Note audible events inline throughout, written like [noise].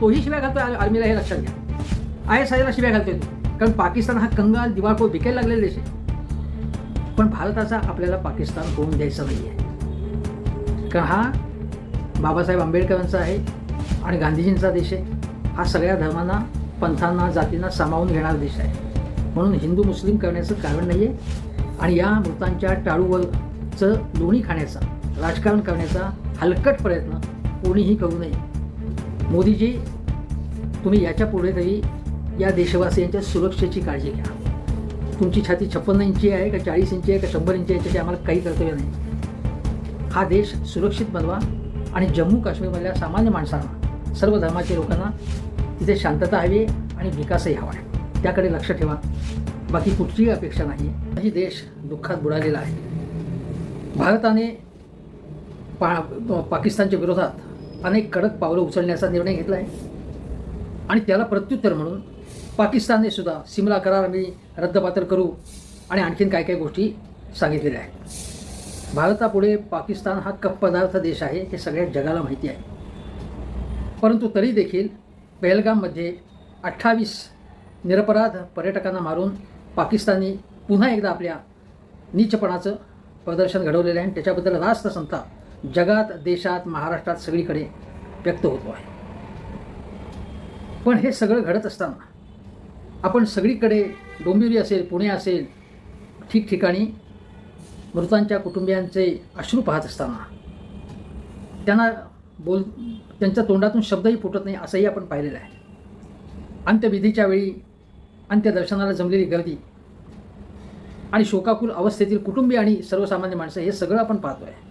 तोही शिव्या घालतोय आर्मीला हे लक्षात घ्या. आय एस आयला शिव्या घालतोय तो. कारण पाकिस्तान हा कंगाल दिवाळखोर विकायला लागलेला देश आहे. पण भारताचा आपल्याला पाकिस्तान होऊन द्यायचा नाही आहे कारण हा बाबासाहेब आंबेडकरांचा आहे आणि गांधीजींचा देश आहे. हा सगळ्या धर्मांना पंथांना जातींना सामावून घेणारा देश आहे. म्हणून हिंदू मुस्लिम करण्याचं कारण नाही आहे आणि या मृतांच्या टाळूवरचं लोणी खाण्याचा राजकारण करण्याचा हलकट प्रयत्न कोणीही करू नये. मोदीजी तुम्ही याच्यापुढे तरी या देशवासियांच्या सुरक्षेची काळजी घ्या. तुमची छाती छप्पन्न इंची आहे का चाळीस इंची आहे का शंभर इंची आहे त्याची आम्हाला काही कर्तव्य नाही. हा देश सुरक्षित बनवा आणि जम्मू काश्मीरमधल्या सामान्य माणसांना सर्व धर्माच्या लोकांना तिथे शांतता हवी आणि विकासही हवा आहे. त्याकडे लक्ष ठेवा. बाकी कुठचीही अपेक्षा नाही. ही देश दुःखात बुडालेला आहे. भारताने पा पाकिस्तानच्या विरोधात अनेक कडक पावलं उचलण्याचा निर्णय घेतला आहे आणि त्याला प्रत्युत्तर म्हणून पाकिस्तानने सुद्धा सिमला करार आम्ही रद्दबातल करू आणि आणखीन काय काय गोष्टी सांगितलेल्या आहेत. भारतापुढे पाकिस्तान हा कप पदार्थ देश आहे हे सगळ्या जगाला माहिती आहे. परंतु तरी देखील पहलगाममध्ये अठ्ठावीस निरपराध पर्यटकांना मारून पाकिस्तानी पुन्हा एकदा आपल्या नीचपणाचं प्रदर्शन घडवलेलं आहे आणि त्याच्याबद्दल रास्त संताप जगात देशात महाराष्ट्रात सगळीकडे व्यक्त होतो आहे. पण हे सगळं घडत असताना आपण सगळीकडे डोंबिवली असेल पुणे असेल ठिकठिकाणी मृतांच्या कुटुंबियांचे अश्रू पाहत असताना त्यांना बोल त्यांच्या तोंडातून शब्दही फुटत नाही असंही आपण पाहिलेलं आहे. अंत्यविधीच्या वेळी अंत्यदर्शनाला जमलेली गर्दी आणि शोकाकुल अवस्थेतील कुटुंबीय आणि सर्वसामान्य माणसं हे सगळं आपण पाहतो आहे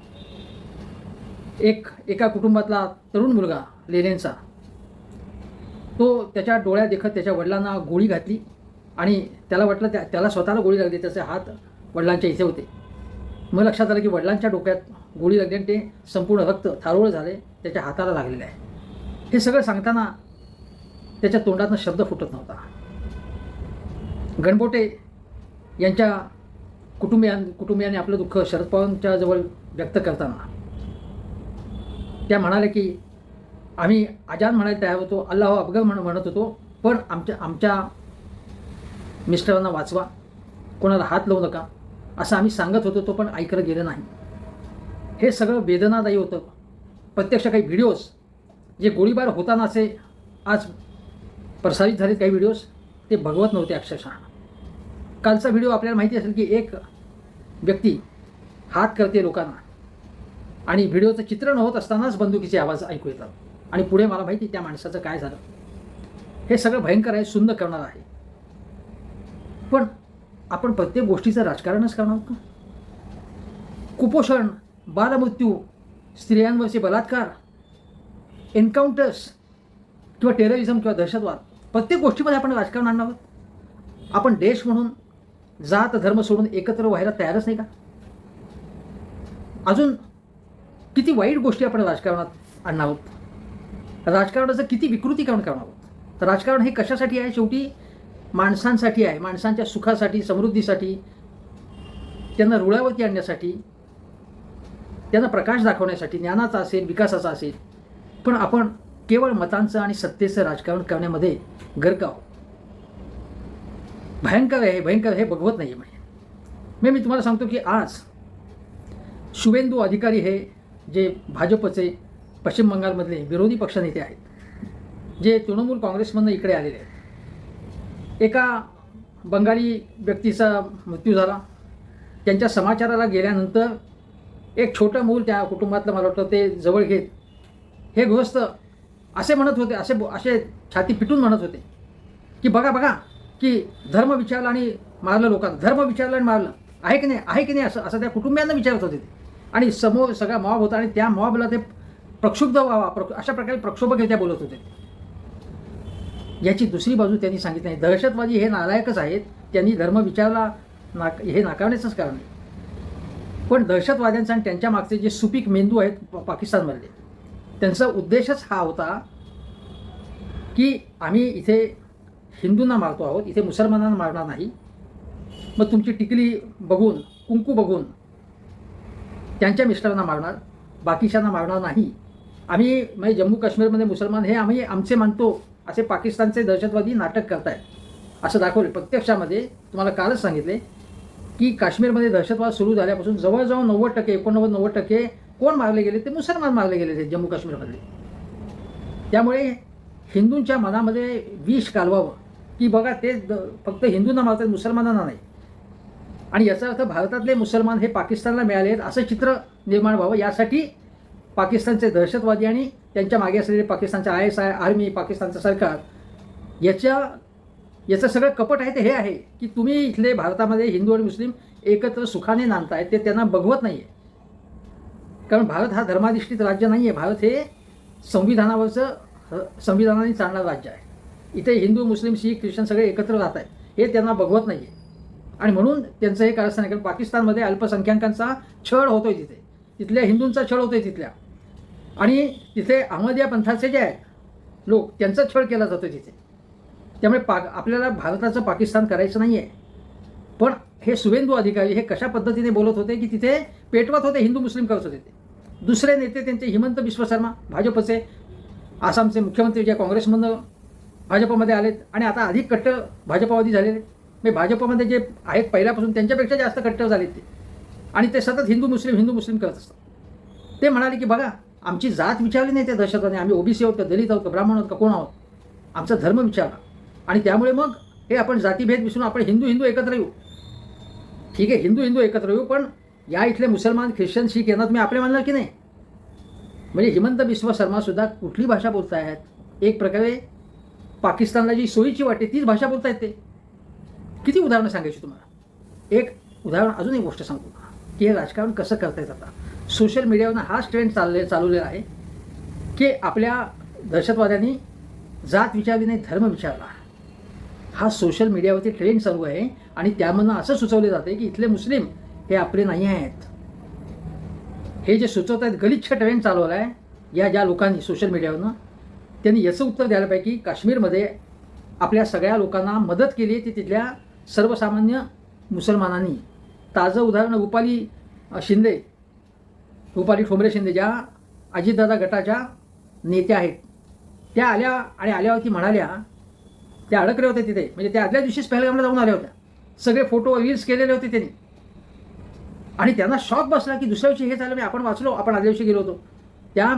एक एका कुटुंबातला तरुण मुलगा लेलेनचा तो त्याच्या डोळ्यात देखत त्याच्या वडिलांना गोळी घातली आणि त्याला वाटलं त्या त्याला स्वतःला गोळी लागली त्याचे हात वडिलांच्या इथे होते. मग लक्षात आलं की वडिलांच्या डोक्यात गोळी लागली आणि ते संपूर्ण रक्त थारोळ झाले त्याच्या हाताला लागलेलं आहे. हे सगळं सांगताना त्याच्या तोंडातनं शब्द फुटत नव्हता. गणबोटे यांच्या कुटुंबियां कुटुंबियांनी आपलं दुःख शरद पवारांच्या जवळ व्यक्त करताना त्या म्हणाल्या की आम्ही अजान म्हणायला तयार होतो अल्लाह अफगल म्हण म्हणत होतो पण आमच्या आमच्या मिस्टरांना वाचवा कोणाला हात लावू नका असं आम्ही सांगत होतो तो पण ऐकलं गेलं नाही. हे सगळं वेदनादायी होतं. प्रत्यक्ष काही व्हिडिओज जे गोळीबार होतानाचे आज प्रसारित झाले काही व्हिडिओज ते भगवत नव्हते अक्षरशः. कालचा व्हिडिओ आपल्याला माहिती असेल की एक व्यक्ती हात करते लोकांना. आणि व्हिडिओचं चित्रण होत असतानाच बंदुकीचे आवाज ऐकू येतात. आणि पुढे मला माहिती त्या माणसाचं काय झालं. हे सगळं भयंकर आहे सुंदर करणार आहे. पण आपण प्रत्येक गोष्टीचं राजकारणच करणार आहोत का? कुपोषण बालमृत्यू स्त्रियांवरचे बलात्कार एन्काउंटर्स किंवा टेररिझम किंवा दहशतवाद प्रत्येक गोष्टीमध्ये आपण राजकारण आणणार आहोत. आपण देश म्हणून जात धर्म सोडून एकत्र व्हायला तयारच नाही का? अजून किती वाईट गोष्टी आपण राजकारणात आणणार आहोत? राजकारणाचं किती विकृतीकरण करणार आहोत? तर राजकारण हे कशासाठी आहे? शेवटी माणसांसाठी आहे. माणसांच्या सुखासाठी समृद्धीसाठी त्यांना रुळावरती आणण्यासाठी त्यांना प्रकाश दाखवण्यासाठी ज्ञानाचा असेल विकासाचा असेल. पण आपण केवळ मतांचं आणि सत्तेचं राजकारण करण्यामध्ये गर्क आहोत. भयंकर आहे भयंकर हे बघवत नाही म्हणजे मी मी तुम्हाला सांगतो की आज शुभेंदू अधिकारी हे जे भाजपचे पश्चिम बंगालमधले विरोधी पक्षनेते आहेत जे तृणमूल काँग्रेसमधनं इकडे आलेले आहेत. एका बंगाली व्यक्तीचा मृत्यू झाला. त्यांच्या समाचाराला गेल्यानंतर एक छोटं मूल त्या कुटुंबातलं मला वाटतं ते जवळ घेत हे गृहस्थ असे म्हणत होते असे बो- असे छाती पिटून म्हणत होते की बघा बघा की धर्म विचारला आणि मारलं लोकांना. धर्म विचारलं आणि मारलं. आहे की नाही? आहे की नाही? असं असं त्या कुटुंबियांना विचारत होते ते. आणि समोर सगळा मॉब होता आणि त्या मॉबला ते प्रक्षुब्ध व्हावा प्र अशा प्रकारे प्रक्षोभक येत्या बोलत होते. याची दुसरी बाजू त्यांनी सांगितली नाही. दहशतवादी हे नालायकच आहेत. त्यांनी धर्म विचारला नाक हे नाकारण्याचंच कारण आहे. पण दहशतवाद्यांचा आणि त्यांच्या मागचे जे सुपीक मेंदू आहेत पाकिस्तानमधले त्यांचा उद्देशच हा होता की आम्ही इथे हिंदूंना मारतो आहोत इथे मुसलमानांना मारणार नाही. मग तुमची टिकली बघून कुंकू बघून त्यांच्या मिस्टरांना मारणार बाकीच्यांना मारणार नाही. आम्ही म्हणजे जम्मू काश्मीरमध्ये मुसलमान हे आम्ही आमचे मानतो असे पाकिस्तानचे दहशतवादी नाटक करतायत. असं दाखवले प्रत्यक्षामध्ये तुम्हाला कालच सांगितले की काश्मीरमध्ये दहशतवाद सुरू झाल्यापासून जवळजवळ नव्वद टक्के एकोणनव्वद नव्वद टक्के कोण मारले गेले? ते मुसलमान मारले गेले ते जम्मू काश्मीरमधले त्यामुळे हिंदूंच्या मनामध्ये विष कालवावं की बघा ते द- फक्त हिंदूंना मारतात मुसलमानांना नाही. आणि याचा अर्थ भारतातले मुसलमान हे पाकिस्तानला मिळाले आहेत असं चित्र निर्माण व्हावं. यासाठी पाकिस्तानचे दहशतवादी आणि त्यांच्या मागे असलेले पाकिस्तानचे आय एस आय आर्मी पाकिस्तानचं सरकार याच्या याचं सगळं कपट आहे ते हे आहे की तुम्ही इथले भारतामध्ये हिंदू आणि मुस्लिम एकत्र सुखाने नांदतायत ते त्यांना बघवत नाही आहे कारण भारत हा धर्माधिष्ठित राज्य नाही आहे भारत हे संविधानावरचं ह- संविधानाने चालणारं राज्य आहे. इथे हिंदू मुस्लिम शीख ख्रिश्चन सगळे एकत्र राहत आहेत हे त्यांना बघवत नाही आहे आणि म्हणून त्यांचं हे कारस्थान आहे कारण पाकिस्तानमध्ये अल्पसंख्याकांचा छळ होतोय तिथे. तिथल्या हिंदूंचा छळ होतोय तिथल्या. आणि तिथे अहमदिया पंथाचे जे आहे लोक त्यांचा छळ केला जातो तिथे. त्यामुळे पा आपल्याला भारताचं पाकिस्तान करायचं नाही आहे पण हे सुवेंदू अधिकारी हे कशा पद्धतीने बोलत होते की तिथे पेटवत होते हिंदू मुस्लिम करत होते ते. दुसरे नेते त्यांचे हिमंत बिश्व शर्मा भाजपचे आसामचे मुख्यमंत्री जे काँग्रेसमधनं भाजपमध्ये आलेत आणि आता अधिक कट्टर भाजपावादी झालेले मी भाजपमध्ये जे आहेत पहिल्यापासून त्यांच्यापेक्षा जास्त कट्टर झालेत ते. आणि ते सतत हिंदू मुस्लिम हिंदू मुस्लिम करत असतात. ते म्हणाले की बघा आमची जात विचारली नाही त्या दहशतवादी आम्ही ओबीसी आहोत का दलित आहोत का ब्राह्मण आहोत का कोण आहोत? आमचा धर्म विचारला आणि त्यामुळे मग हे आपण जातीभेद विसरून आपण हिंदू हिंदू एकत्र येऊ. ठीक आहे हिंदू हिंदू एकत्र येऊ पण या इथले मुसलमान ख्रिश्चन शीख यांना तुम्ही आपले मानणार की नाही? म्हणजे हिमंत बिस्व शर्मासुद्धा कुठली भाषा बोलतायत? एक प्रकारे पाकिस्तानला जी सोयीची वाटते तीच भाषा बोलतायत ते. किती उदाहरणं सांगायची तुम्हाला? एक उदाहरण अजून एक गोष्ट सांगतो की? हे राजकारण कसं करतायत आता? सोशल मीडियावरनं हाच ट्रेंड चालले चालवलेला आहे की आपल्या दहशतवाद्यांनी जात विचारली नाही धर्म विचारला. हा सोशल मीडियावरती ट्रेंड चालू आहे आणि त्यामधनं असं सुचवले जाते की इथले मुस्लिम हे आपले नाही आहेत. हे जे सुचवत आहेत गलिच्छ ट्रेंड चालवला आहे या ज्या लोकांनी सोशल मीडियावरनं त्यांनी याचं उत्तर द्यायला पाहिजे की काश्मीरमध्ये आपल्या सगळ्या लोकांना मदत केली आहे ती तिथल्या सर्वसामान्य मुसलमानांनी. ताजं उदाहरण रुपाली शिंदे रुपाली ठोंबरे शिंदे ज्या अजितदादा गटाच्या नेत्या आहेत. त्या आल्या आणि आल्यावरती म्हणाल्या त्या अडकल्या होत्या तिथे. म्हणजे त्या आदल्या दिवशीच पहलगामला जाऊन आल्या होत्या. सगळे फोटो रील्स केलेले होते त्यांनी. आणि त्यांना शॉक बसला की दुसऱ्या दिवशी हे झालं मी आपण वाचलो आपण आदल्या दिवशी गेलो होतो. त्या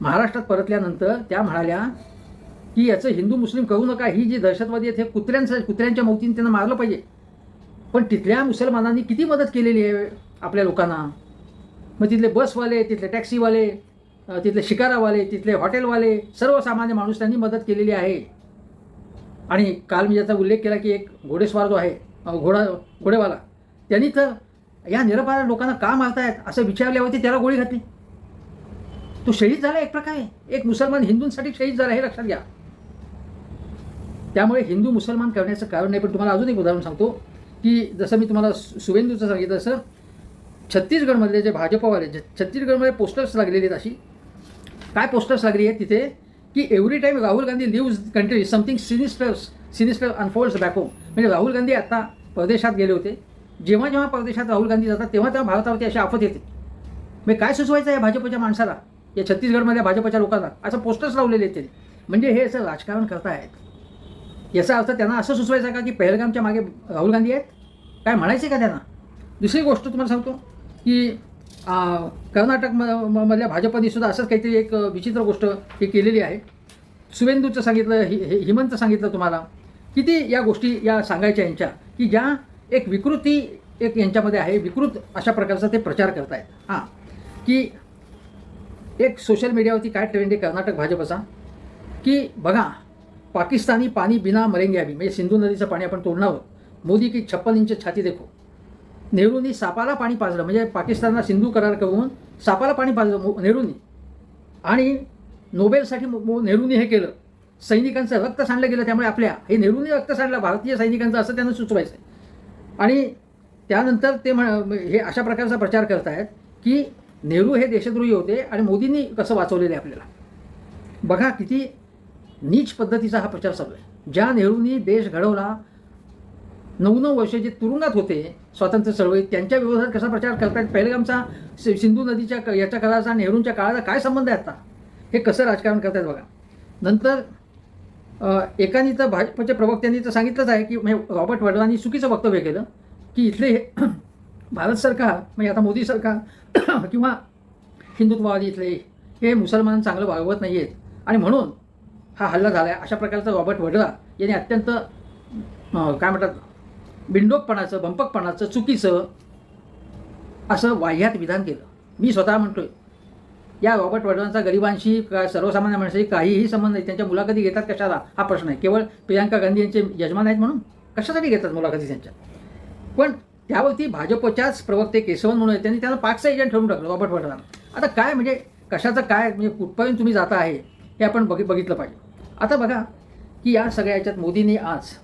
महाराष्ट्रात परतल्यानंतर त्या म्हणाल्या की याचं हिंदू मुस्लिम करू नका ही जी दहशतवादी आहेत हे कुत्र्यांचं कुत्र्यांच्या मौतीने त्यांना मारलं पाहिजे. पण तिथल्या मुसलमानांनी किती मदत केलेली आहे आपल्या लोकांना? मग तिथले बसवाले तिथले टॅक्सीवाले तिथले शिकारावाले तिथले हॉटेलवाले सर्वसामान्य माणूस त्यांनी मदत केलेली आहे. आणि काल मी याचा उल्लेख केला की एक घोडेस्वार जो आहे घोडा घोडेवाला त्यांनी तर या निरपराध लोकांना का मारतायत असं विचारल्यावरती त्याला गोळी घातली. तो शहीद झाला एक प्रकारे. एक मुसलमान हिंदूंसाठी शहीद झाला हे लक्षात घ्या. त्यामुळे हिंदू मुसलमान करण्याचं कारण नाही पण तुम्हाला अजून एक उदाहरण सांगतो की जसं मी तुम्हाला सुवेंदूचं सांगितलं तसं छत्तीसगडमधले जे भाजपवाले जे छत्तीसगडमध्ये पोस्टर्स लागलेली आहेत अशी. काय पोस्टर्स लागली आहेत तिथे? की every time Rahul Gandhi leaves country something sinisters sinister unfolds back home म्हणजे राहुल गांधी आता परदेशात गेले होते. जेव्हा जेव्हा परदेशात राहुल गांधी जातात तेव्हा तेव्हा भारतावरती अशी आफत येते. म्हणजे काय सुचवायचं आहे भाजपच्या माणसाला? या छत्तीसगडमधल्या भाजपच्या लोकांना? असं पोस्टर्स लावलेले आहेत म्हणजे हे असं राजकारण करतायत. याचा अर्थ त्यांना असं सुचवायचं का की पहलगामच्या मागे राहुल गांधी आहेत? काय म्हणायचे का त्यांना? दुसरी गोष्ट तुम्हाला सांगतो की कर्नाटक म- मधल्या भाजपनी सुद्धा असंच काहीतरी एक विचित्र गोष्ट हे केलेली आहे. सुवेंदूचं सांगितलं हि हि- हिमंत सांगितलं तुम्हाला किती या गोष्टी या सांगायच्या यांच्या की ज्या एक विकृती एक यांच्यामध्ये आहे विकृत अशा प्रकारचा ते प्रचार करतायत. हां. की एक सोशल मीडियावरती काय ट्रेंड आहे कर्नाटक भाजपचा? की बघा पाकिस्तानी पाणी बिना मरेंगे अभी. म्हणजे सिंधू नदीचं पाणी आपण तोडणार आहोत. मोदी की छप्पन इंच छाती देखो. नेहरूंनी सापाला पाणी पाजलं. म्हणजे पाकिस्तानला सिंधू करार करून सापाला पाणी पाजलं मो- नेहरूंनी. आणि नोबेलसाठी मो- मो- नेहरूंनी हे केलं. सैनिकांचं रक्त सांडलं गेलं त्यामुळे आपल्या हे नेहरूंनी रक्त सांडलं. भारतीय सैनिकांचं असं त्यांना सुचवायचं आहे. आणि त्यानंतर ते म्हण हे अशा प्रकारचा प्रचार करतायत की नेहरू हे देशद्रोही होते आणि मोदींनी कसं वाचवलेलं आहे आपल्याला. बघा किती नीच पद्धतीचा हा प्रचार चालू आहे. ज्या नेहरूंनी देश घडवला नऊ नऊ वर्ष जे तुरुंगात होते स्वातंत्र्य चळवळीत त्यांच्या विरोधात कसा प्रचार करतात पहिलगामचा सि- सिंधू नदीच्या क- याच्या काळाचा नेहरूंच्या काळाचा काय संबंध आहे आता? हे कसं राजकारण करतात बघा. नंतर एकानी तर भाजपच्या प्रवक्त्यांनी तर सांगितलंच आहे की म्हणजे रॉबर्ट वड्रांनी चुकीचं वक्तव्य केलं की इथले [clears throat] भारत सरकार म्हणजे आता मोदी सरकार [clears throat] किंवा हिंदुत्ववादी इथले हे मुसलमान चांगलं वागवत नाही आहेत आणि म्हणून हा हल्ला झाला आहे अशा प्रकारचा रॉबर्ट वड्रा यांनी अत्यंत काय म्हणतात बिंडोकपणाचं भंपकपणाचं चुकीचं असं वाह्यात विधान केलं. मी स्वतः म्हणतोय या रॉबर्ट वड्रांचा गरिबांशी का सर्वसामान्य माणसाशी काहीही संबंध नाही. त्यांच्या मुलाखती घेतात कशाला? हा प्रश्न आहे. केवळ प्रियांका गांधी यांचे यजमान आहेत म्हणून? कशासाठी घेतात मुलाखती त्यांच्या? पण त्यावरती भाजपच्याच प्रवक्ते केशवन म्हणून त्यांनी त्यांना पाकचा एजंट ठेवून टाकलं रॉबर्ट वड्रांना. आता काय म्हणजे कशाचं काय म्हणजे कुठपर्यंत तुम्ही जाता आहे हे आपण बघि बघितलं पाहिजे. आता बघा की या सगळ्या याच्यात मोदींनी आज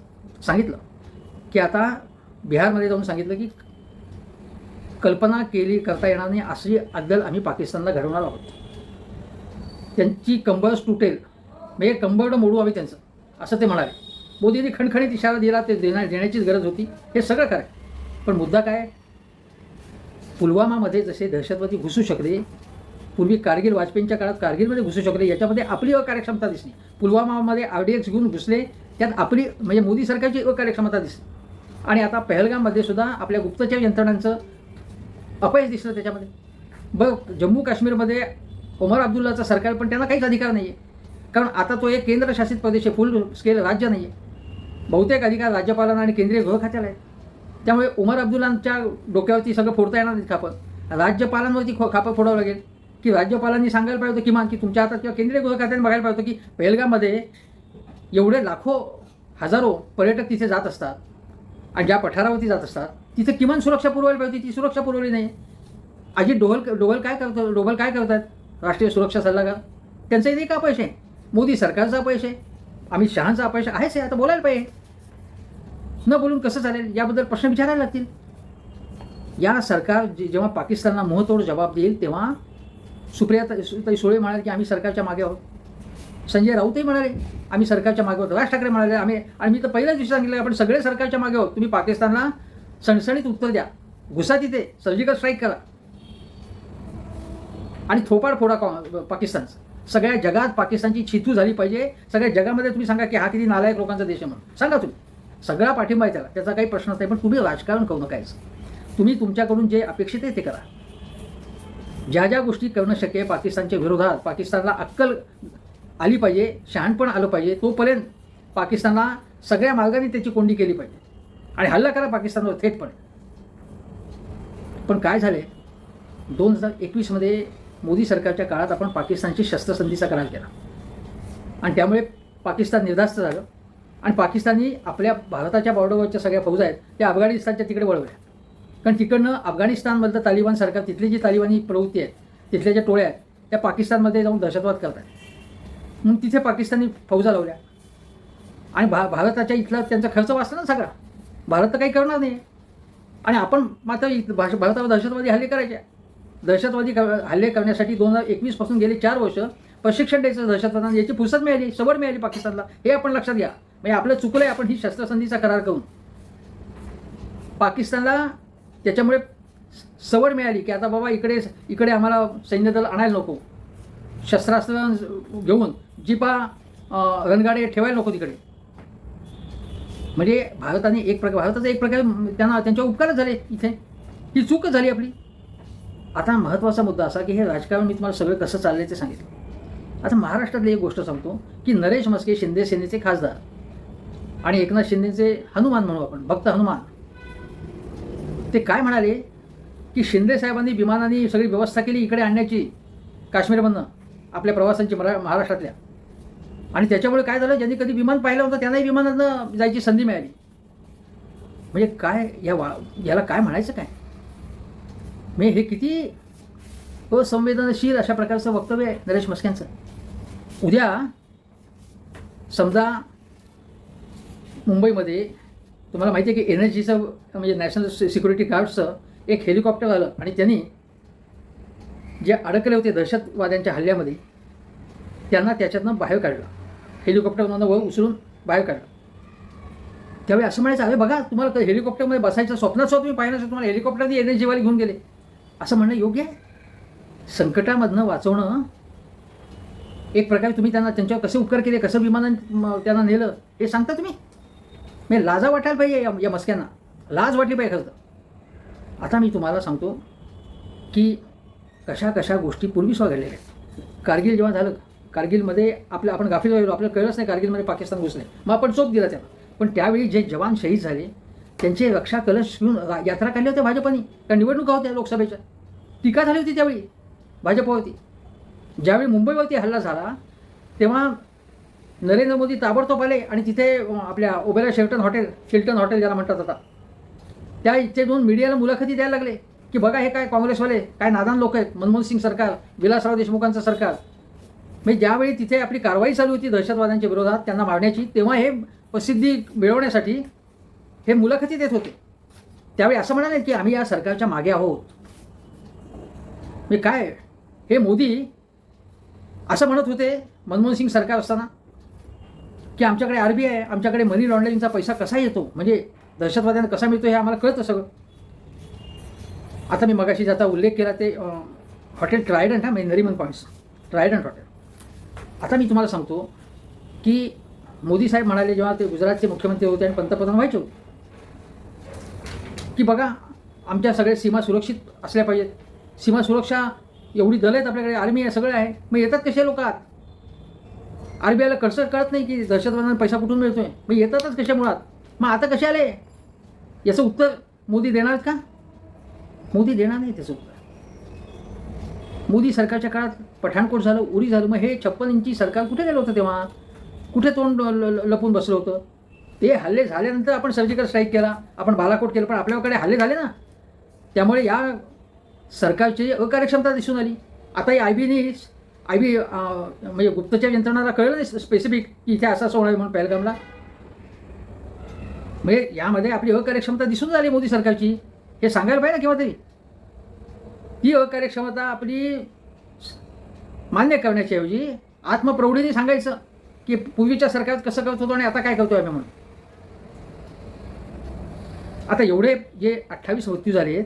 सांगितलं की आता बिहारमध्ये जाऊन सांगितलं की कल्पना केली करता येणार नाही अशी अद्दल आम्ही पाकिस्तानला घडवणार आहोत. त्यांची कंबरच तुटेल म्हणजे कंबरडं मोडू आम्ही त्यांचं असं ते म्हणाले. मोदींनी खणखणीत इशारा दिला ते देण्या देण्याचीच गरज होती. हे सगळं काय पण मुद्दा काय? पुलवामामध्ये जसे दहशतवादी घुसू शकले पूर्वी कारगिल वाजपेयींच्या काळात कारगिलमध्ये घुसू शकले याच्यामध्ये आपली अकार्यक्षमता दिसली. पुलवामामध्ये आर डी एक्स घेऊन घुसले त्यात आपली म्हणजे मोदी सरकारची अकार्यक्षमता दिसली. आणि आता पहलगाममध्ये सुद्धा आपल्या गुप्तचर यंत्रणांचं अपयश दिसलं त्याच्यामध्ये. बघ जम्मू काश्मीरमध्ये ओमर अब्दुल्लाचं सरकार पण त्यांना काहीच अधिकार नाही आहे कारण आता तो एक केंद्रशासित प्रदेश आहे फुल स्केल राज्य नाही आहे बहुतेक अधिकार राज्यपालांना आणि केंद्रीय गृह खात्याला आहे त्यामुळे उमर अब्दुल्लांच्या डोक्यावरती सगळं फोडता येणार नाही खापं. राज्यपालांवरती खो खापं फोडावं लागेल. की राज्यपालांनी सांगायला पाहिजे होतं किमान की तुमच्या हातात किंवा केंद्रीय गृह खात्याने बघायला पाहिजे होतं की पहलगाममध्ये एवढे लाखो हजारो पर्यटक तिथे जात असतात आणि ज्या पठारावरती जात असतात तिथे किमान सुरक्षा पुरवायला पाहिजे होती ती सुरक्षा पुरवली नाही. अजित डोहल डोहल काय करतो डोवल काय करतात? राष्ट्रीय सुरक्षा सल्लागार. त्यांचंही इथे का अपयश आहे मोदी सरकारचा अपयश आहे अमित शहाचा अपयश आहेच आहे आता बोलायला पाहिजे. न बोलून कसं चालेल? याबद्दल प्रश्न विचारायला लागतील. या सरकार जे- जेव्हा पाकिस्तानला मोहतोड जबाब देईल तेव्हा सुप्रिया ताई सुळे म्हणाले की आम्ही सरकारच्या मागे आहोत. संजय राऊतही म्हणाले आम्ही सरकारच्या मागे आहोत. राज ठाकरे म्हणाले आम्ही आणि मी तर पहिल्याच दिवशी सांगितलं आपण सगळे सरकारच्या मागे आहोत. तुम्ही पाकिस्तानला सणसणीत उत्तर द्या. घुसा तिथे. सर्जिकल स्ट्राईक करा. आणि थोपाड फोडा का- पाकिस्तानचं. सगळ्या जगात पाकिस्तानची छितू झाली पाहिजे. सगळ्या जगामध्ये तुम्ही सांगा की हा किती नालायक लोकांचा देश आहे म्हणून. सांगा तुम्ही. सगळा पाठिंबा आहे त्याला. त्याचा काही प्रश्नच नाही पण तुम्ही राजकारण करू नका तुम्ही तुमच्याकडून जे अपेक्षित आहे ते करा. ज्या ज्या गोष्टी करणं शक्य आहे पाकिस्तानच्या विरोधात पाकिस्तानला अक्कल आली पाहिजे शहाणपण आलं पाहिजे तोपर्यंत पाकिस्तानला सगळ्या मार्गाने त्याची कोंडी केली पाहिजे. आणि हल्ला करा पाकिस्तानवर थेटपणे. पण काय झाले दोन हजार एकवीसमध्ये मोदी सरकारच्या काळात आपण पाकिस्तानची शस्त्रसंधीचा करार केला. आणि त्यामुळे पाकिस्तान निर्धास्त झालं. आणि पाकिस्तानी आपल्या भारताच्या बॉर्डरवरच्या सगळ्या फौजा आहेत त्या अफगाणिस्तानच्या तिकडे वळवल्या. कारण तिकडनं अफगाणिस्तानमधलं तालिबान सरकार तिथली जी तालिबानी प्रवृत्ती आहेत तिथल्या ज्या टोळ्या आहेत त्या पाकिस्तानमध्ये जाऊन दहशतवाद करतात मग तिथे पाकिस्तानी फौजा लावल्या. आणि भा भारताच्या इथला त्यांचा खर्च वाचला ना सगळा. भारत तर काही करणार नाही आणि आपण मात्र भाष- भारतावर दहशतवादी हल्ले करायचे. दहशतवादी क- हल्ले करण्यासाठी दोन हजार एकवीसपासून गेले चार वर्ष प्रशिक्षण द्यायचं दहशतवादांना याची फुसत मिळाली सवड मिळाली पाकिस्तानला. हे आपण लक्षात घ्या. म्हणजे आपलं चुकलं आहे आपण ही शस्त्रसंधीचा करार करून. पाकिस्तानला त्याच्यामुळे स- सवड मिळाली की आता बाबा इकडे इकडे आम्हाला सैन्यदल आणायला नको. शस्त्रास्त्र घेऊन जीपा रणगाडे ठेवायला नको तिकडे. म्हणजे भारताने एक प्रकार भारताचा एक प्रकारे त्यांना त्यांच्या उपकारच झाले इथे. ही चूकच झाली आपली. आता महत्त्वाचा मुद्दा असा की हे राजकारण मी तुम्हाला सगळं कसं चाललंय ते सांगितलं. आता महाराष्ट्रातली एक गोष्ट सांगतो की नरेश मस्के शिंदे सेनेचे खासदार आणि एकनाथ शिंदेचे हनुमान म्हणू आपण भक्त हनुमान. ते काय म्हणाले? की शिंदे साहेबांनी विमानाने सगळी व्यवस्था केली इकडे आणण्याची काश्मीरमधनं आपल्या प्रवासांची मरा महाराष्ट्रातल्या. आणि त्याच्यामुळे काय झालं? ज्यांनी कधी विमान पाहिलं होतं त्यांनाही विमानातनं जायची संधी मिळाली. म्हणजे काय या वा याला काय म्हणायचं काय? मी हे किती असंवेदनशील अशा प्रकारचं वक्तव्य आहे नरेश मस्क्यांचं. उद्या समजा मुंबईमध्ये तुम्हाला माहिती आहे की एन एस जीचं म्हणजे नॅशनल सिक्युरिटी गार्डचं एक हेलिकॉप्टर आलं आणि त्यांनी जे अडकले होते दहशतवाद्यांच्या हल्ल्यामध्ये त्यांना त्याच्यातनं बाहेर काढलं. हेलिकॉप्टरमधनं वर उचलून बाहेर काढलं. त्यावेळी असं म्हणायचं अरे बघा तुम्हाला तर हेलिकॉप्टरमध्ये बसायचं स्वप्नात सुद्धा तुम्ही पाहिलं तुम्हाला हेलिकॉप्टरने एनर्जीवाले घेऊन गेले. असं म्हणणं योग्य आहे? संकटामधनं वाचवणं एक प्रकारे तुम्ही त्यांना त्यांच्यावर कसे उपकार केले कसं विमानान त्यांना नेलं हे सांगता तुम्ही? म्हणजे लाजा वाटायला पाहिजे या या मस्क्यांना. लाज वाटली पाहिजे खरं तर. आता मी तुम्हाला सांगतो की कशा कशा गोष्टी पूर्वी स्व घडलेल्या आहेत. कारगिल जेव्हा झालं कारगिलमध्ये आपलं आपण गाफील राहिलो आपल्याला कळलंच नाही कारगिलमध्ये पाकिस्तान घुसले. मग आपण चोप दिला त्यांना पण त्यावेळी जे जवान शहीद झाले त्यांचे रक्षा कलश घेऊन यात्रा काढल्या होत्या भाजपाने. त्या निवडणुका होत्या लोकसभेच्या. टीका झाली होती त्यावेळी. भाजपवरती. ज्यावेळी मुंबईवरती हल्ला झाला तेव्हा नरेंद्र मोदी ताबडतोब आले आणि तिथे आपल्या ओबेरा शेल्टन हॉटेल शिल्टन हॉटेल ज्याला म्हणतात आता त्या इथे दोन मीडियाला मुलाखती द्यायला लागले की बघा हे काय काँग्रेसवाले काय नादान लोक आहेत मनमोहन सिंग सरकार विलासराव देशमुखांचं सरकार. म्हणजे ज्यावेळी तिथे आपली कारवाई चालू होती दहशतवाद्यांच्या विरोधात त्यांना मारण्याची तेव्हा हे प्रसिद्धी मिळवण्यासाठी हे मुलाखती देत होते. त्यावेळी असं म्हणाले की आम्ही या सरकारच्या मागे आहोत. मी काय हे मोदी असं म्हणत होते मनमोहन सिंग सरकार असताना की आमच्याकडे आर बी आय आमच्याकडे मनी लॉन्ड्रिंगचा पैसा कसा येतो? म्हणजे दहशतवाद्यांना कसा मिळतो हे आम्हाला कळतं सगळं. आता मी मगाशी ज्याचा उल्लेख केला ते हॉटेल ट्रायडंट हा म्हणजे नरीमन पॉईंट्स ट्रायडंट हॉटेल. आता मी तुम्हाला सांगतो की मोदी साहेब म्हणाले जेव्हा ते गुजरातचे मुख्यमंत्री होते आणि पंतप्रधान व्हायचे होते की बघा आमच्या सगळ्या सीमा सुरक्षित असल्या पाहिजेत. सीमा सुरक्षा एवढी दल आहेत आपल्याकडे आर्मी आहे सगळं आहे. मग येतात कसे लोक आत? आर बी आयला कडसर कळत नाही की दहशतवाद्यांना पैसा कुठून मिळतोय? मग येतातच कशा मुळात? मग आता कसे आले? याचं उत्तर मोदी देणार का? मोदी देणार नाही त्याचं उत्तर. मोदी सरकारच्या काळात पठाणकोट झालं उरी झालं मग हे छप्पन इंची सरकार कुठे गेलं होतं तेव्हा? कुठे तोंड ल- लपून बसलं होतं? ते हल्ले झाल्यानंतर आपण सर्जिकल स्ट्राईक केला आपण बालाकोट केलं पण आपल्याकडे हल्ले झाले ना? त्यामुळे या सरकारची अकार्यक्षमता दिसून आली. आता या आय बीने आय बी म्हणजे गुप्तचर यंत्रणाला कळलं नाही स्पेसिफिक की इथे असं असं होणार आहे म्हणून पहलगामला. म्हणजे यामध्ये आपली अकार्यक्षमता दिसून आली मोदी सरकारची. हे सांगायला पाहिजे ना केव्हा तरी. ही अकार्यक्षमता आपली मान्य करण्याच्या ऐवजी आत्मप्रौढीने सांगायचं की पूर्वीच्या सरकार कसं करत होतो आणि आता काय करतो आम्ही म्हणून. आता एवढे जे अठ्ठावीस मृत्यू झाले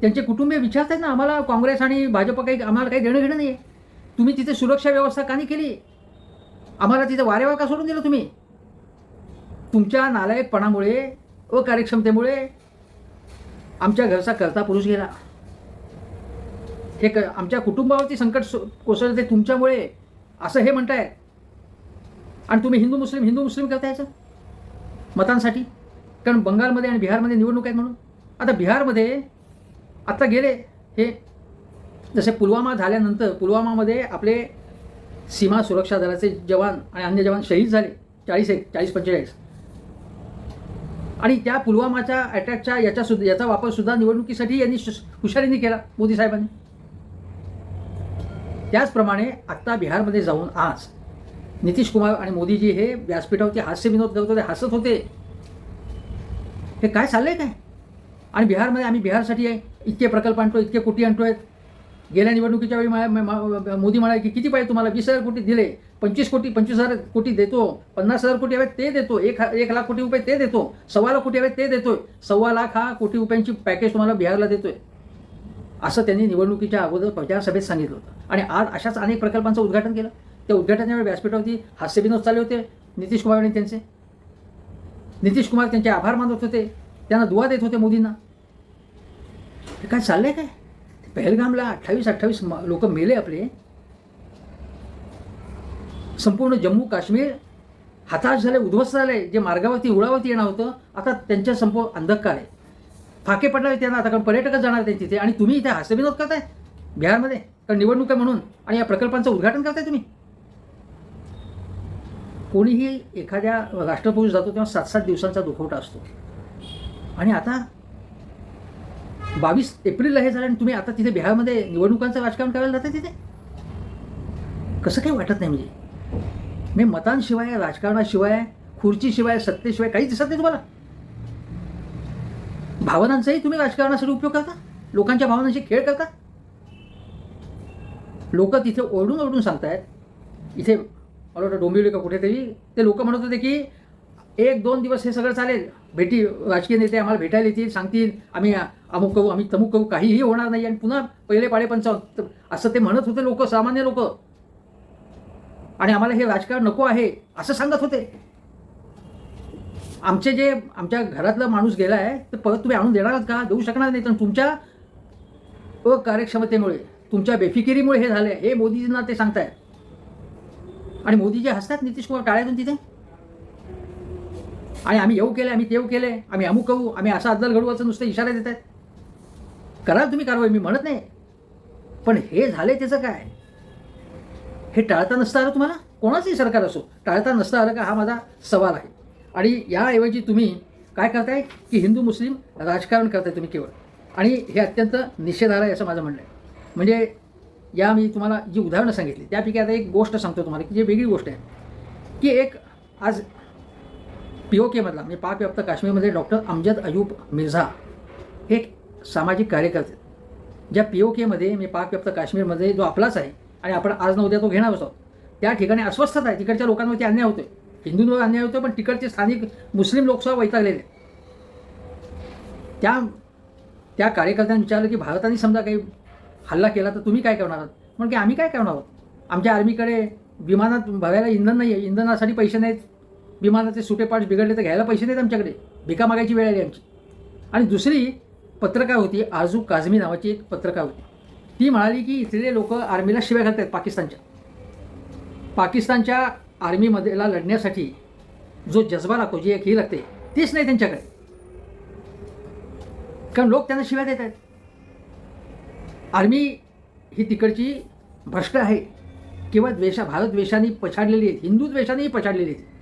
त्यांचे कुटुंबीय आहेत ना आम्हाला काँग्रेस आणि भाजप काही आम्हाला काही देणं घेणं नाही आहे तुम्ही तिथे सुरक्षा व्यवस्था का नाही केली? आम्हाला तिथे वारेवा का सोडून दिलं तुम्ही? तुमच्या नालायकपणामुळे अकार्यक्षमतेमुळे आमच्या घरचा करता पुरुष गेला. हे क आमच्या कुटुंबावरती संकट सो- कोसळलं ते तुमच्यामुळे असं हे म्हणताय. आणि तुम्ही हिंदू मुस्लिम हिंदू मुस्लिम करता याचं? मतांसाठी? कारण बंगालमध्ये आणि बिहारमध्ये निवडणूक आहेत म्हणून. आता बिहारमध्ये आत्ता गेले हे जसे पुलवामा झाल्यानंतर पुलवामामध्ये आपले सीमा सुरक्षा दलाचे जवान आणि अन्य जवान शहीद झाले. चाळीस एक चाळीस पंचेचाळीस. आणि त्या पुलवामाच्या अटॅकच्या याच्या सुद्धा याचा वापर सुद्धा निवडणुकीसाठी यांनी हुशारीने केला मोदी साहेबांनी. त्याचप्रमाणे आत्ता बिहारमध्ये जाऊन आज नितीश कुमार आणि मोदीजी हे व्यासपीठावरती हास्य विनोद करत होते हसत होते. हे काय चाललंय काय? आणि बिहारमध्ये आम्ही बिहारसाठी आहे इतके प्रकल्प आणतो इतके कोटी आणतोय गेल्या निवडणुकीच्या वेळी मा- मोदी म्हणाले की किती पाहिजे तुम्हाला? वीस हजार कोटी दिले. पंचवीस कोटी पंचवीस हजार कोटी देतो. पन्नास हजार कोटी हवेत ते देतो. एक हा- एक लाख कोटी रुपये ते देतो. सव्वा लाख कोटी हवेत ते देतोय. सव्वा लाख हा कोटी रुपयांची पॅकेज तुम्हाला बिहारला देतोय. असं त्यांनी निवडणुकीच्या अगोदर प्रचारसभेत सांगितलं होतं. आणि आज अशाच अनेक प्रकल्पांचं उद्घाटन केलं. त्या उद्घाटनाच्या वेळी व्यासपीठावरती हास्यविनोद चालले होते नितीश कुमार आणि त्यांचे. नितीश कुमार त्यांचे आभार मानत होते. त्यांना दुवा देत होते मोदींना. काय चाललंय काय? पहलगामला अठ्ठावीस अठ्ठावीस लोक मेले आपले. संपूर्ण जम्मू काश्मीर हताश झाले उद्ध्वस्त झाले. जे मार्गावरती उडावरती येणार होतं आता त्यांच्या संपूर्ण अंधकार आहे. फाके पडणार त्यांना आता कारण पर्यटकच जाणार आहेत तिथे. आणि तुम्ही इथे हास्यविनोद करताय? बिहारमध्ये? कारण निवडणूक आहे म्हणून. आणि या प्रकल्पांचं उद्घाटन करताय तुम्ही? कोणीही एखाद्या राष्ट्रपुरुष जातो तेव्हा सात सात दिवसांचा दुखवटा असतो. आणि आता बावीस एप्रिलला हे झालं आणि तुम्ही आता तिथे बिहारमध्ये निवडणुकांचं राजकारण करायला जाता तिथे? कसं काही वाटत नाही म्हणजे? मी मतांशिवाय राजकारणाशिवाय खुर्चीशिवाय सत्तेशिवाय काहीच दिसत नाही तुम्हाला. भावनांचाही तुम्ही राजकारणासाठी उपयोग करता? लोकांच्या भावनांशी खेळ करता? लोक तिथे ओरडून ओरडून सांगतायत. इथे मला वाटतं डोंबिवली का कुठेतरी ते लोक म्हणत होते की एक दोन दिवस हे सगळं चालेल. भेटी राजकीय नेते आम्हाला भेटायला येतील सांगतील. आम्ही अमुक करू आम्ही तमुक करू काहीही होणार नाही. आणि पुन्हा पहिले पाडे पंचावन्न. असं ते म्हणत होते लोक सामान्य लोक. आणि आम्हाला हे राजकारण नको आहे असं सांगत होते. आमचे जे आमच्या घरातला माणूस गेला आहे तर परत तुम्ही आणून देणार का? देऊ शकणार नाही. तर तुमच्या अकार्यक्षमतेमुळे तुमच्या बेफिकिरीमुळे हे झालं हे मोदीजींना ते सांगताय आणि मोदीजी हसतात नितीश कुमार टाळ्यातून तिथे. आणि आम्ही येऊ केले आम्ही तेऊ केले आम्ही अमुक करू आम्ही असा अद्दल घडू असं नुसतं इशारा देत आहेत. करा तुम्ही कारवाई मी म्हणत नाही. पण हे झाले त्याचं काय? हे टाळता नसतं आलं तुम्हाला? कोणाचंही सरकार असो टाळता नसतं आलं का हा माझा सवाल आहे. आणि याऐवजी तुम्ही काय करताय की हिंदू मुस्लिम राजकारण करताय तुम्ही केवळ. आणि हे अत्यंत निषेधार्ह आहे असं माझं म्हणणं आहे. म्हणजे या मी तुम्हाला जी उदाहरणं सांगितली त्यापैकी आता एक गोष्ट सांगतो तुम्हाला की जी वेगळी गोष्ट आहे. की एक आज पी ओ केमधला म्हणजे पाकव्याप्त काश्मीरमध्ये डॉक्टर अमजद अयूब मिर्झा. हे सामाजिक कार्यकर्ते ज्या पी ओ केमध्ये म्हणजे पाकव्याप्त काश्मीरमध्ये जो आपलाच आहे आणि आपण आज न उद्या तो घेणार असतो. त्या ठिकाणी अस्वस्थता आहे. तिकडच्या लोकांवरती अन्याय होतोय. हिंदूंवर अन्याय होतोय पण तिकडचे स्थानिक मुस्लिम लोकसभा वैतागलेले आहेत. त्या त्या कार्यकर्त्यांनी विचारलं की भारताने समजा काही हल्ला केला तर तुम्ही काय करणार आहात? म्हणून की आम्ही काय करणार आहोत? आमच्या आर्मीकडे विमानात भरायला इंधन नाही आहे इंधनासाठी पैसे नाहीत. विमानाचे सुटे पार्ट्स बिघडले तर घ्यायला पैसे नाहीत आमच्याकडे. भिका मागायची वेळ आली आमची. आणि दुसरी पत्रकार होती आजू काझमी नावाची एक पत्रकार होती. ती म्हणाली की इथले लोक आर्मीला शिव्या घालत आहेत पाकिस्तानच्या. पाकिस्तानच्या आर्मीमध्येला लढण्यासाठी जो जज्बा लागतो जी एक ही लागते तीच नाही त्यांच्याकडे. कारण लोक त्यांना शिव्या देत आहेत आर्मी ही तिकडची भ्रष्ट आहे. किंवा द्वेषा भारत द्वेषाने पछाडलेली आहेत. हिंदू द्वेषानेही पछाडलेली आहेत.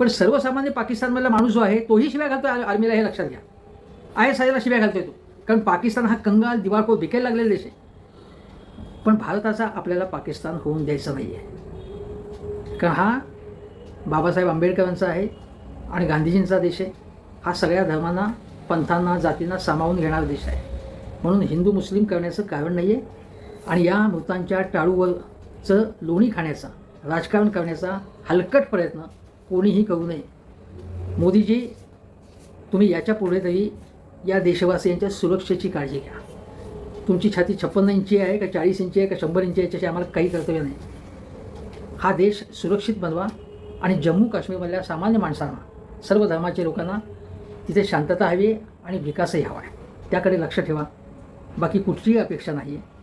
पण सर्वसामान्य पाकिस्तानमधला माणूस जो आहे तोही शिव्या घालतो आर्मीला हे लक्षात घ्या. आय एस आयला शिव्या घालतोय तो. कारण पाकिस्तान हा कंगाल दिवाळखोर विकायला लागलेला देश आहे. पण भारताचा आपल्याला पाकिस्तान होऊन द्यायचा नाही आहे कारण हा बाबासाहेब आंबेडकरांचा आहे आणि गांधीजींचा देश आहे. हा सगळ्या धर्मांना पंथांना जातींना सामावून घेणारा देश आहे. म्हणून हिंदू मुस्लिम करण्याचं कारण नाही आहे आणि या मृतांच्या टाळूवरचं लोणी खाण्याचा राजकारण करण्याचा हलकट प्रयत्न कोणीही करू नये. मोदीजी तुम्ही याच्यापुढे तरी या देशवासियांच्या सुरक्षेची काळजी घ्या. तुमची छाती छप्पन्न इंची आहे का चाळीस इंची आहे का शंभर इंची आहे याच्याशी आम्हाला काही कर्तव्य नाही. हा देश सुरक्षित बनवा आणि जम्मू काश्मीरमधल्या सामान्य माणसांना सर्व धर्माच्या लोकांना तिथे शांतता हवी आहे आणि विकासही हवा आहे. त्याकडे लक्ष ठेवा. बाकी कुठलीही अपेक्षा नाही आहे